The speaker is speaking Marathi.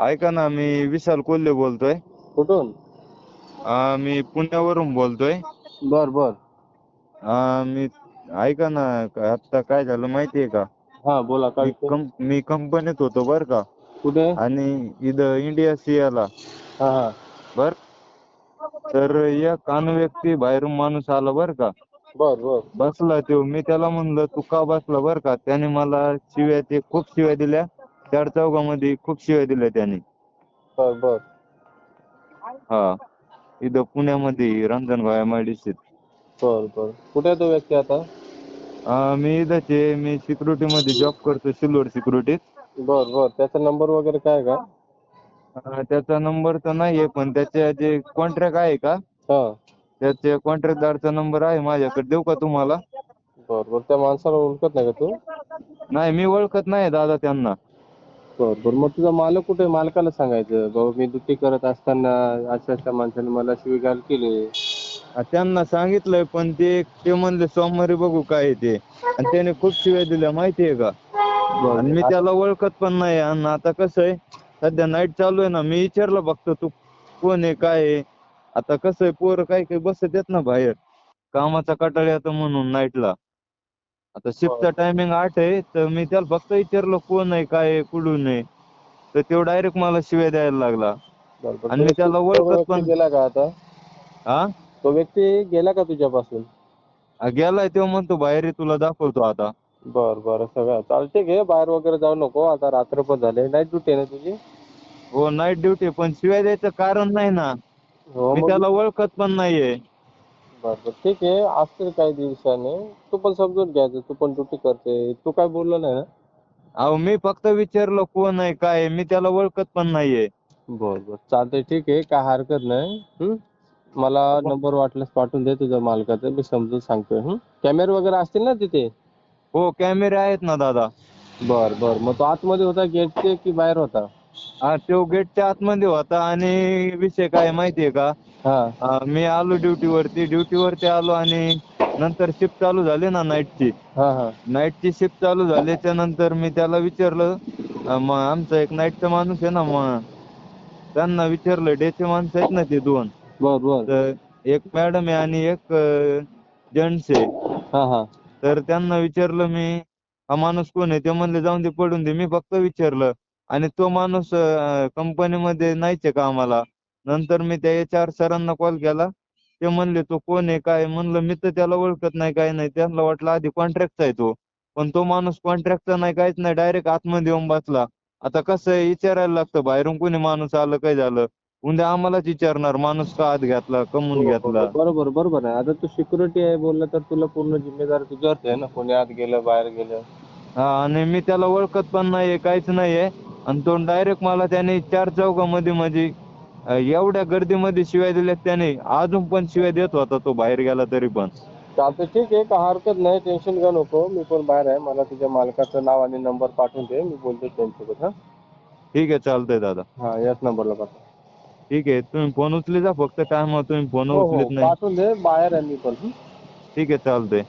ऐका ना मी विशाल कोल्हे बोलतोय. कुठून? अं, मी पुण्यावरून बोलतोय. बर बर. अं, मी ऐका ना आता काय झालं माहितीये का? हा बोला काय मी? कं- मी कंपनीत होतो बर का. कुठे? आणि इथं इंडिया सियाला हा हा. बर? तर एक अन व्यक्ती बाहेरून माणूस आला बर का. बर बर. बसला तो. मी त्याला म्हणलं तू का बसला बर का? त्याने मला शिव्या ते खूप शिव्या दिल्या. चार चौघामध्ये खूप शिव्या दिल्या त्याने. बर बर. हा. इथं पुण्यामध्ये रंजनगाव एम आय डी बर बर. कुठे आहे तो व्यक्ती आता? मी इथंच आहे. मी सिक्युरिटी मध्ये जॉब करतो सिल्वर सिक्युरिटीत बर बर. त्याचा नंबर वगैरे काय आहे का? अं, त्याचा नंबर तर नाहीये पण त्याचे जे कॉन्ट्रॅक्ट आहे का? हा. त्याचे कॉन्ट्रॅक्टदारचा नंबर आहे माझ्याकडे. देऊ का तुम्हाला? बर बर. त्या माणसाला ओळखत नाही का तू? नाही मी ओळखत नाही दादा त्यांना. बर बर. मग तुझा मालक कुठे? मालकाला सांगायचं. बाबा मी ड्युटी करत असताना अशा अशा माणसाने मला शिवीगाळ केली. त्यांना सांगितलंय पण ते ते म्हणले सोमवारी बघू काय आहे ते. आणि त्याने खूप शिव्या दिल्या माहितीये का? आणि मी त्याला ओळखत पण नाही आणि आता कसं आहे सध्या नाईट चालू आहे ना मी विचारलं फक्त तू कोण आहे काय आहे? आता कसं आहे पोरं काही काही बसत येत ना बाहेर. कामाचा कटाळा येतो म्हणून नाईटला आता शिफ्टचा टायमिंग आठ आहे तर मी त्याला फक्त विचारलं कोण आहे काय आहे कुठून आहे? तर तो डायरेक्ट मला शिव्या द्यायला लागला. आणि मी त्याला तो ओळखत व्यक्ती पण- गेला का आता? हा? तो व्यक्ती गेला का तुझ्यापासून? हा, गेलाय तो म्हणतो बाहेर आहे, तुला दाखवतो आता. बर बर सगळं. चालते घे बाहेर वगैरे जाऊ नको आता रात्र पण झाले. नाईट ड्युटी आहे ना तुझी? हो नाईट ड्युटी पण शिव्या द्यायचं कारण नाही ना. हो मी मग त्याला ओळखत पण नाहीये. बर बर. ठीक आहे. असतील काही दिवसाने. तू पण समजून घ्यायचं तू पण ड्युटी करते. तू काय बोललो नाही ना? अहो मी फक्त विचारलं कोण आहे काय आहे? मी त्याला ओळखत पण नाहीये. बर बर. चालतंय. ठीक आहे. काय हरकत नाही. हं? मला नंबर वाटल्यास पाठवून दे तुझ्या मालकाचा. मी समजून सांगतोय. हं? कॅमेरे वगैरे असतील ना तिथे? हो कॅमेरे आहेत ना दादा. बर बर. मग तो आतमध्ये होता गेटचे की बाहेर होता? हा तो गेटच्या आतमध्ये होता आणि विषय काय आहे माहितीये का? हा. अं, मी आलो ड्युटीवरती ड्युटीवरती आलो आणि नंतर शिफ्ट चालू झाली ना नाईटची हा हा. नाईटची शिफ्ट चालू झाल्याच्यानंतर मी त्याला विचारलं अं, मग आमचा एक नाईटचा माणूस आहे ना मग त्यांना विचारलं डेचे माणसं आहेत ना ते दोन. बर बर. तर एक मॅडम आहे आणि एक जेंट्स आहे. हा हा. तर त्यांना विचारलं मी हा माणूस कोण आहे? ते म्हणले जाऊन दे पडून दे. मी फक्त विचारलं आणि तो माणूस कंपनीमध्ये नाहीच आहे कामाला. नंतर मी त्या एच आर सरांना कॉल केला. ते म्हणले तो कोण आहे काय? म्हणलं मी तर त्याला ओळखत नाही काय नाही. त्यांना वाटलं आधी कॉन्ट्रॅक्टचा आहे तो. पण तो माणूस कॉन्ट्रॅक्टचा नाही काहीच नाही डायरेक्ट आतमध्ये येऊन बसला. आता कसं आहे विचारायला लागतं बाहेरून. कोणी माणूस आलं काय झालं? उद्या आम्हालाच विचारणार माणूस का आत घेतला कमून घेतला? बरोबर बरोबर आहे. आता तू सिक्युरिटी आहे बोललं तर तुला पूर्ण जिम्मेदारी तुझ्यावरती आहे ना? कोणी आत गेलं बाहेर गेलं? हा आणि मी त्याला ओळखत पण नाहीये काहीच नाहीये. आणि तो डायरेक्ट मला त्याने चार चौकामध्ये म्हणजे अं, एवढ्या गर्दीमध्ये शिव्या दिल्यात त्याने अजून पण शिव्या देत होता तो बाहेर गेला तरी पण. चालतंय ठीक आहे काय हरकत नाही टेन्शन घेऊ नको. मी पण बाहेर आहे मला तुझ्या मालकाचं नाव आणि नंबर पाठवून दे मी बोलतो त्यांच्यासोबत हा? ठीक आहे चालतंय दादा. हा याच नंबरला पाठव. ठीक आहे तुम्ही फोन उचली जा फक्त टाइम तुम्ही फोन हो हो उचलीत नाही. पाठवून दे बाहेर आहे मी पण हं? ठीक आहे चालतंय.